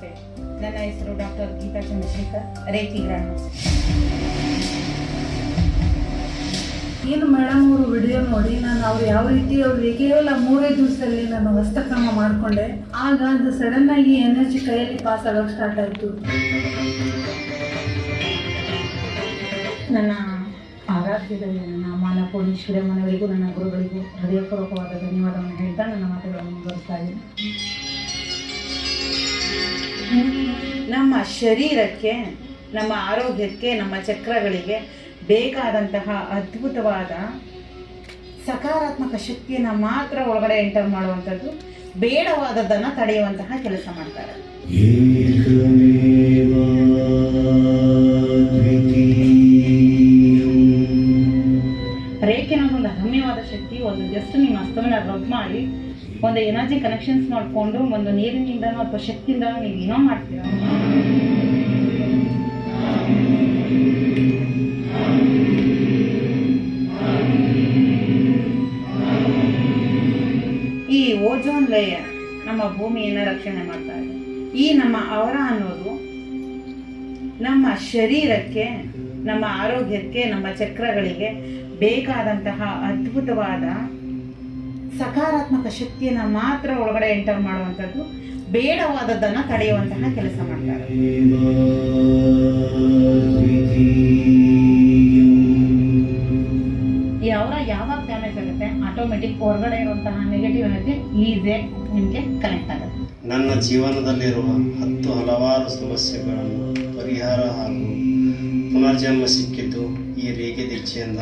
ನಮಸ್ತೆ. ನನ್ನ ಹೆಸರು ಡಾಕ್ಟರ್ ಗೀತಾ ಚಂದ್ರಶೇಖರ್ ರೇಖಿ ಗ್ರಾಮ. ಏನು ಮೇಡಮ್ ಅವರು ವಿಡಿಯೋ ನೋಡಿ ನಾನು ಅವ್ರು ಯಾವ ರೀತಿ ಅವ್ರು ಕೇವಲ ಮೂರೇ ದಿವಸದಲ್ಲಿ ನಾನು ಹಸ್ತಕ್ರಮ ಮಾಡಿಕೊಂಡೆ ಆಗ ಅದು ಸಡನ್ ಆಗಿ ಎನರ್ಜಿ ಕೈಯಲ್ಲಿ ಪಾಸ್ ಆಗೋಕೆ ಸ್ಟಾರ್ಟ್ ಆಯಿತು. ನನ್ನ ಆರಾಧ್ಯದಲ್ಲಿ ನನ್ನ ಮಾನ ಪೂರ್ಣೇಶ್ವರಿ ಮನೆಯವರಿಗೂ ನನ್ನ ಗುರುಗಳಿಗೂ ಹೃದಯಪೂರ್ವಕವಾದ ಧನ್ಯವಾದವನ್ನು ಹೇಳ್ತಾ ನನ್ನ ಮಾತುಗಳನ್ನು ಮುಂದುವರಿಸ್ತಾ ಇದ್ದೀನಿ. ನಮ್ಮ ಶರೀರಕ್ಕೆ, ನಮ್ಮ ಆರೋಗ್ಯಕ್ಕೆ, ನಮ್ಮ ಚಕ್ರಗಳಿಗೆ ಬೇಕಾದಂತಹ ಅದ್ಭುತವಾದ ಸಕಾರಾತ್ಮಕ ಶಕ್ತಿಯನ್ನು ಮಾತ್ರ ಒಳಗಡೆ ಎಂಟರ್ ಮಾಡುವಂಥದ್ದು. ಬೇಡವಾದದ್ದನ್ನು ತಡೆಯುವಂತಹ ಕೆಲಸ ಮಾಡ್ತಾರೆ. ರೇಖೆ ಅನ್ನೋದೊಂದು ಅಗಮ್ಯವಾದ ಶಕ್ತಿ, ಒಂದು ಜಸ್ಟ್ ನಿಮ್ಮ ಅಸ್ತವನ್ನ ರಬ್ ಮಾಡಿ ಒಂದು ಎನರ್ಜಿ ಕನೆಕ್ಷನ್ಸ್ ಮಾಡಿಕೊಂಡು ಒಂದು ನೀರಿನಿಂದನೋ ಅಥವಾ ಶಕ್ತಿಯಿಂದ ನೀವು ಏನೋ ಮಾಡ್ತೀರ? ಈ ಓಜೋನ್ ಲೇಯರ್ ನಮ್ಮ ಭೂಮಿಯನ್ನು ರಕ್ಷಣೆ ಮಾಡ್ತಾ ಇದೆ. ಈ ನಮ್ಮ ಅವರ ಅನ್ನೋದು ನಮ್ಮ ಶರೀರಕ್ಕೆ, ನಮ್ಮ ಆರೋಗ್ಯಕ್ಕೆ, ನಮ್ಮ ಚಕ್ರಗಳಿಗೆ ಬೇಕಾದಂತಹ ಅದ್ಭುತವಾದ ಸಕಾರಾತ್ಮಕ ಶಕ್ತಿಯನ್ನು ಮಾತ್ರ ಒಳಗಡೆ ಎಂಟರ್ ಮಾಡುವಂಥದ್ದು ಬೇಡವಾದದ್ದನ್ನು ತಡೆಯುವಂತಹ ಕೆಲಸ ಮಾಡ್ತಾರೆ. ಅವರ ಯಾವಾಗ ಡ್ಯಾಮೇಜ್ ಆಗುತ್ತೆ? ಆಟೋಮೆಟಿಕ್ ಹೊರಗಡೆ ಇರುವಂತಹ ನೆಗೆಟಿವ್ ಎನರ್ಜಿ ಈಸಿಯಾಗಿ ನಿಮಗೆ ಕನೆಕ್ಟ್ ಆಗುತ್ತೆ. ನನ್ನ ಜೀವನದಲ್ಲಿರುವ ಹತ್ತು ಹಲವಾರು ಸಮಸ್ಯೆಗಳನ್ನು ಪರಿಹಾರ ಹಾಗೂ ಪುನರ್ಜನ್ಮ ಸಿಕ್ಕಿದ್ದು ಈ ರೇಖೆ ದೀಕ್ಷೆಯಿಂದ.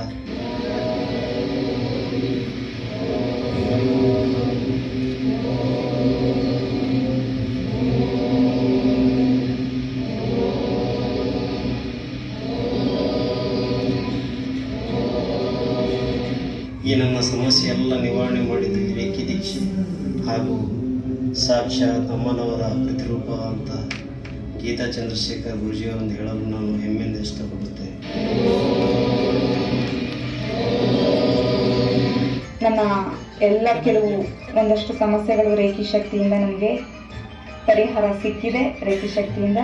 ಈ ನಮ್ಮ ಸಮಸ್ಯೆ ಎಲ್ಲ ನಿವಾರಣೆ ಮಾಡಿದ್ದು ರೇಖಿ ದೀಕ್ಷೆ ಹಾಗೂ ಸಾಕ್ಷಾತ್ ಅಮ್ಮನವರ ಪ್ರತಿರೂಪ ಅಂತ ಗೀತಾ ಚಂದ್ರಶೇಖರ್ ಗುರುಜಿಯವರನ್ನು ಹೇಳಲು ನಾನು ಹೆಮ್ಮೆಯಿಂದ ಇಷ್ಟಪಡುತ್ತೇನೆ. ನಮ್ಮ ಎಲ್ಲ ಕೆಲವು ಒಂದಷ್ಟು ಸಮಸ್ಯೆಗಳು ರೇಖಿ ಶಕ್ತಿಯಿಂದ ನಮಗೆ ಪರಿಹಾರ ಸಿಕ್ಕಿದೆ. ರೇಖಿ ಶಕ್ತಿಯಿಂದ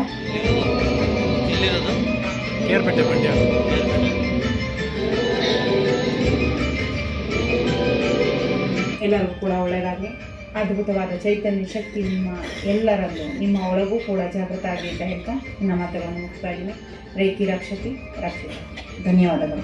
ಎಲ್ಲರಿಗೂ ಕೂಡ ಒಳ್ಳೆಯದಾಗಲಿ ಅದ್ಭುತವಾದ ಚೈತನ್ಯ ಶಕ್ತಿ ನಿಮ್ಮ ಎಲ್ಲರಲ್ಲೂ, ನಿಮ್ಮ ಒಳಗೂ ಕೂಡ ಜಾಗೃತ ಆಗಲಿ ಅಂತ ಹೇಳ್ತಾ ನನ್ನ ಮಾತುಗಳನ್ನು ಮುಗಿಸ್ತಾ ಇದ್ದೀನಿ ರೇಖಿ ರಕ್ಷತಿ, ರಕ್ಷಿತ. ಧನ್ಯವಾದಗಳು.